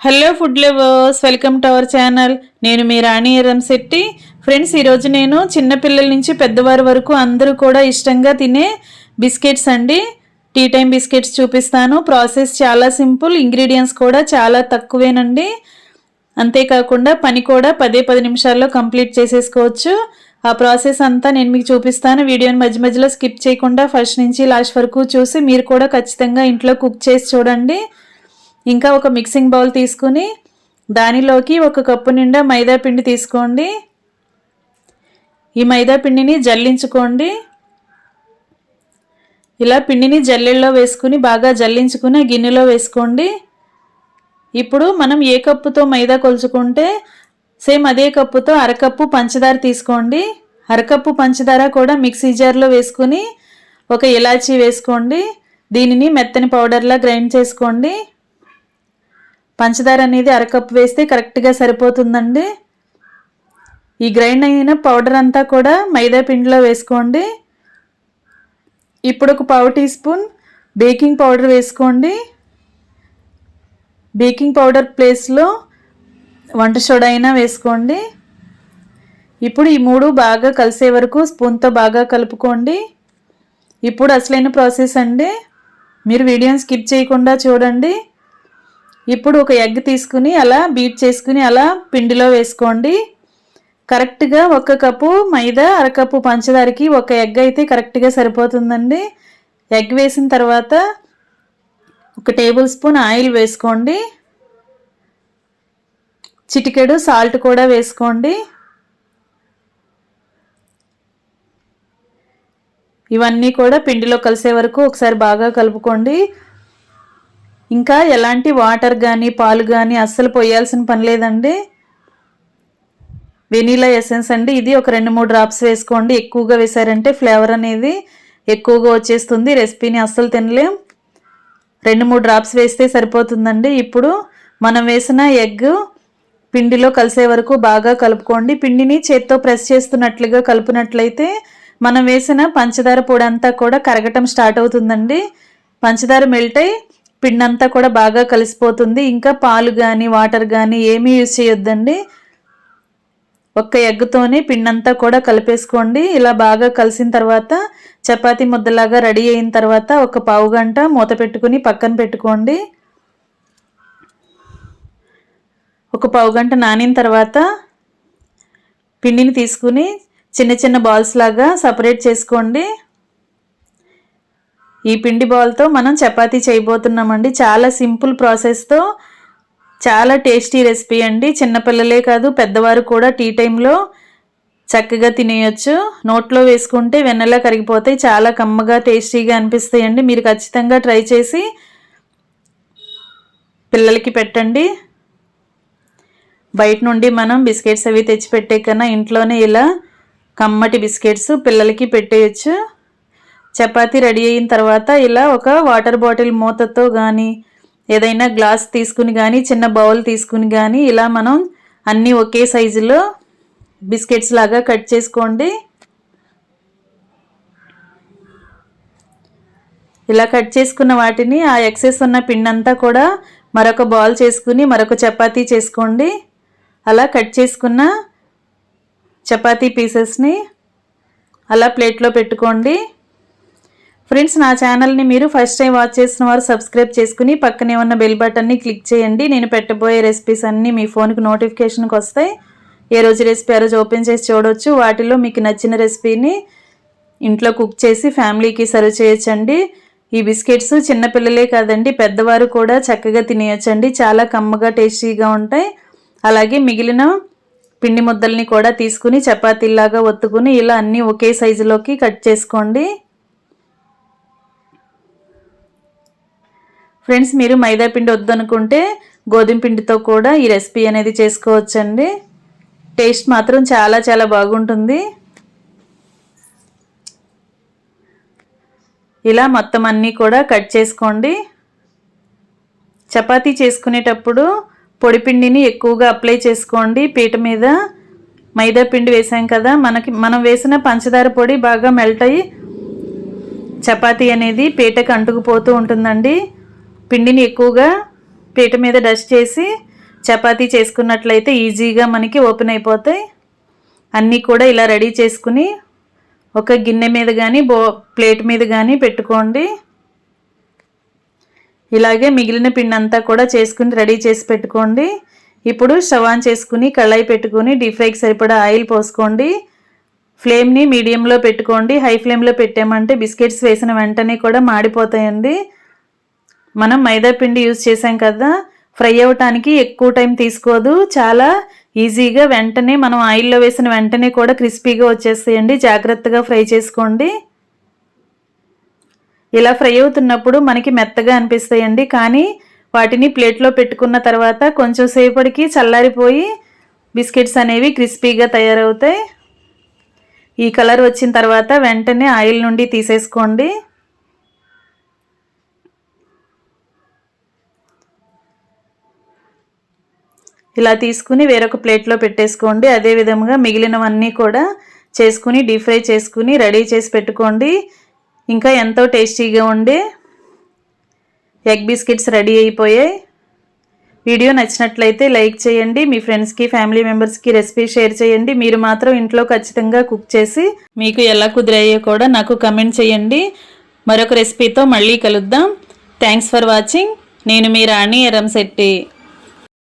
Hello food lovers welcome to our channel నేను మీ రాణి Shetty. Friends ఈరోజు నేను చిన్నపిల్లల నుంచి పెద్దవారి వరకు అందరూ కూడా ఇష్టంగా తినే బిస్కెట్స్ అండి. టీ టైం బిస్కెట్స్ చూపిస్తాను. ప్రాసెస్ చాలా సింపుల్ ఇంగ్రీడియంట్స్ కూడా చాలా తక్కువేనండి. అంతేకాకుండా పని కూడా పదే పది నిమిషాల్లో కంప్లీట్ చేసేసుకోవచ్చు. ఆ ప్రాసెస్ అంతా నేను మీకు చూపిస్తాను. వీడియోని మధ్య మధ్యలో స్కిప్ చేయకుండా ఫస్ట్ నుంచి లాస్ట్ వరకు చూసి మీరు కూడా ఖచ్చితంగా ఇంట్లో కుక్ చేసి చూడండి. ఇంకా ఒక మిక్సింగ్ బౌల్ తీసుకుని దానిలోకి ఒక కప్పు నిండా మైదా పిండి తీసుకోండి. ఈ మైదా పిండిని జల్లించుకోండి. ఇలా పిండిని జల్లెల్లో వేసుకుని బాగా జల్లించుకుని గిన్నెలో వేసుకోండి. ఇప్పుడు మనం ఏ కప్పుతో మైదా కొలుచుకుంటే సేమ్ అదే కప్పుతో అరకప్పు పంచదార తీసుకోండి. అరకప్పు పంచదార కూడా మిక్సీ జార్లో వేసుకుని ఒక ఇలాచీ వేసుకోండి. దీనిని మెత్తని పౌడర్లా గ్రైండ్ చేసుకోండి. పంచదార అనేది అరకప్పు వేస్తే కరెక్ట్గా సరిపోతుందండి. ఈ గ్రైండ్ అయిన పౌడర్ అంతా కూడా మైదా పిండిలో వేసుకోండి. ఇప్పుడు ఒక పావు టీ స్పూన్ బేకింగ్ పౌడర్ వేసుకోండి. బేకింగ్ పౌడర్ ప్లేస్లో వంట సోడా అయినా వేసుకోండి. ఇప్పుడు ఈ మూడు బాగా కలిసే వరకు స్పూన్తో బాగా కలుపుకోండి. ఇప్పుడు అసలైన ప్రాసెస్ అండి. మీరు వీడియోని స్కిప్ చేయకుండా చూడండి. ఇప్పుడు ఒక ఎగ్ తీసుకుని అలా బీట్ చేసుకుని అలా పిండిలో వేసుకోండి. కరెక్ట్గా ఒక కప్పు మైదా అరకప్పు పంచదారకి ఒక ఎగ్ అయితే కరెక్ట్గా సరిపోతుందండి. ఎగ్ వేసిన తర్వాత ఒక టేబుల్ స్పూన్ ఆయిల్ వేసుకోండి. చిటికెడు సాల్ట్ కూడా వేసుకోండి. ఇవన్నీ కూడా పిండిలో కలిసే వరకు ఒకసారి బాగా కలుపుకోండి. ఇంకా ఎలాంటి వాటర్ కానీ పాలు కానీ అస్సలు పోయాల్సిన పని లేదండి. వెనీలా ఎసెన్స్ అండి. ఇది ఒక రెండు మూడు డ్రాప్స్ వేసుకోండి. ఎక్కువగా వేసారంటే ఫ్లేవర్ అనేది ఎక్కువగా వచ్చేస్తుంది. రెసిపీని అస్సలు తినలేం. రెండు మూడు డ్రాప్స్ వేస్తే సరిపోతుందండి. ఇప్పుడు మనం వేసిన ఎగ్ పిండిలో కలిసే వరకు బాగా కలుపుకోండి. పిండిని చేత్తో ప్రెస్ చేస్తున్నట్లుగా కలుపునట్లయితే మనం వేసిన పంచదార పొడి అంతా కూడా కరగటం స్టార్ట్ అవుతుందండి. పంచదార మెల్ట్ అయి పిండంతా కూడా బాగా కలిసిపోతుంది. ఇంకా పాలు కానీ వాటర్ కానీ ఏమీ యూజ్ చేయొద్దండి. ఒక్క ఎగ్తోనే పిండంతా కూడా కలిపేసుకోండి. ఇలా బాగా కలిసిన తర్వాత చపాతి ముద్దలాగా రెడీ అయిన తర్వాత ఒక పావు గంట మూత పెట్టుకుని పక్కన పెట్టుకోండి. ఒక పావు గంట నానిన తర్వాత పిండిని తీసుకుని చిన్న చిన్న బాల్స్ లాగా సపరేట్ చేసుకోండి. ఈ పిండి బాల్తో మనం చపాతీ చేయబోతున్నామండి. చాలా సింపుల్ ప్రాసెస్తో చాలా టేస్టీ రెసిపీ అండి. చిన్నపిల్లలే కాదు పెద్దవారు కూడా టీ టైంలో చక్కగా తినేయచ్చు. నోట్లో వేసుకుంటే వెన్నెలా కరిగిపోతాయి. చాలా కమ్మగా టేస్టీగా అనిపిస్తాయండి. మీరు ఖచ్చితంగా ట్రై చేసి పిల్లలకి పెట్టండి. బయట నుండి మనం బిస్కెట్స్ అవి తెచ్చి పెట్టే కన్నా ఇంట్లోనే ఇలా కమ్మటి బిస్కెట్స్ పిల్లలకి పెట్టేయచ్చు. చపాతీ రెడీ అయిన తర్వాత ఇలా ఒక వాటర్ బాటిల్ మూతతో కానీ ఏదైనా గ్లాస్ తీసుకుని కానీ చిన్న బౌల్ తీసుకుని కానీ ఇలా మనం అన్నీ ఒకే సైజులో బిస్కెట్స్ లాగా కట్ చేసుకోండి. ఇలా కట్ చేసుకున్న వాటిని ఆ ఎక్సెస్ ఉన్న పిండంతా కూడా మరొక బాల్ చేసుకుని మరొక చపాతీ చేసుకోండి. అలా కట్ చేసుకున్న చపాతీ పీసెస్ని అలా ప్లేట్లో పెట్టుకోండి. ఫ్రెండ్స్ నా ఛానల్ని మీరు ఫస్ట్ టైం వాచ్ చేసిన వారు సబ్స్క్రైబ్ చేసుకుని పక్కనే ఉన్న బెల్ బటన్ని క్లిక్ చేయండి. నేను పెట్టబోయే రెసిపీస్ అన్నీ మీ ఫోన్కి నోటిఫికేషన్కి వస్తాయి. ఏ రోజు రెసిపీ ఆ రోజు ఓపెన్ చేసి చూడవచ్చు వాటిలో మీకు నచ్చిన రెసిపీని ఇంట్లో కుక్ చేసి ఫ్యామిలీకి సర్వ్ చేయొచ్చండి. ఈ బిస్కెట్స్ చిన్నపిల్లలే కాదండి పెద్దవారు కూడా చక్కగా తినేయచ్చండి. చాలా కమ్మగా టేస్టీగా ఉంటాయి. అలాగే మిగిలిన పిండి ముద్దల్ని కూడా తీసుకుని చపాతీలాగా ఒత్తుకుని ఇలా అన్నీ ఒకే సైజులోకి కట్ చేసుకోండి. ఫ్రెండ్స్ మీరు మైదా పిండి వద్దనుకుంటే గోధుమ పిండితో కూడా ఈ రెసిపీ అనేది చేసుకోవచ్చండి. టేస్ట్ మాత్రం చాలా చాలా బాగుంటుంది. ఇలా మొత్తం అన్నీ కూడా కట్ చేసుకోండి. చపాతీ చేసుకునేటప్పుడు పొడి పిండిని ఎక్కువగా అప్లై చేసుకోండి. పీట మీద మైదా పిండి వేసాం కదా మనకి మనం వేసిన పంచదార పొడి బాగా మెల్ట్ అయ్యి చపాతీ అనేది పీటకు అంటుకుపోతూ ఉంటుందండి. పిండిని ఎక్కువగా పీట మీద డస్ట్ చేసి చపాతీ చేసుకున్నట్లయితే ఈజీగా మనకి ఓపెన్ అయిపోతాయి. అన్నీ కూడా ఇలా రెడీ చేసుకుని ఒక గిన్నె మీద కానీ బో ప్లేట్ మీద కానీ పెట్టుకోండి. ఇలాగే మిగిలిన పిండి అంతా కూడా చేసుకుని రెడీ చేసి పెట్టుకోండి. ఇప్పుడు స్టవ్ ఆన్ చేసుకుని కళాయి పెట్టుకుని డీప్ ఫ్రైకి సరిపడా ఆయిల్ పోసుకోండి. ఫ్లేమ్ని మీడియంలో పెట్టుకోండి. హై ఫ్లేమ్లో పెట్టామంటే బిస్కెట్స్ వేసిన వెంటనే కూడా మాడిపోతాయండి. మనం మైదా పిండి యూజ్ చేసాం కదా ఫ్రై అవ్వటానికి ఎక్కువ టైం తీసుకోదు. చాలా ఈజీగా వెంటనే మనం ఆయిల్లో వేసిన వెంటనే కూడా క్రిస్పీగా వచ్చేస్తాయండి జాగ్రత్తగా ఫ్రై చేసుకోండి. ఇలా ఫ్రై అవుతున్నప్పుడు మనకి మెత్తగా అనిపిస్తాయండి. కానీ వాటిని ప్లేట్లో పెట్టుకున్న తర్వాత కొంచెం సేపటికి చల్లారిపోయి బిస్కెట్స్ అనేవి క్రిస్పీగా తయారవుతాయి. ఈ కలర్ వచ్చిన తర్వాత వెంటనే ఆయిల్ నుండి తీసేసుకోండి. ఇలా తీసుకుని వేరొక ప్లేట్లో పెట్టేసుకోండి. అదే విధంగా మిగిలినవన్నీ కూడా చేసుకుని డీప్ ఫ్రై చేసుకుని రెడీ చేసి పెట్టుకోండి. ఇంకా ఎంతో టేస్టీగా ఉండే ఎగ్ బిస్కెట్స్ రెడీ అయిపోయాయి. వీడియో నచ్చినట్లయితే లైక్ చేయండి. మీ ఫ్రెండ్స్కి ఫ్యామిలీ మెంబర్స్కి రెసిపీ షేర్ చేయండి. మీరు మాత్రం ఇంట్లో ఖచ్చితంగా కుక్ చేసి మీకు ఎలా కుదిరాయో కూడా నాకు కమెంట్ చేయండి. మరొక రెసిపీతో మళ్ళీ కలుద్దాం. Thanks for watching. నేను మీ రాణి ఎరంశెట్టి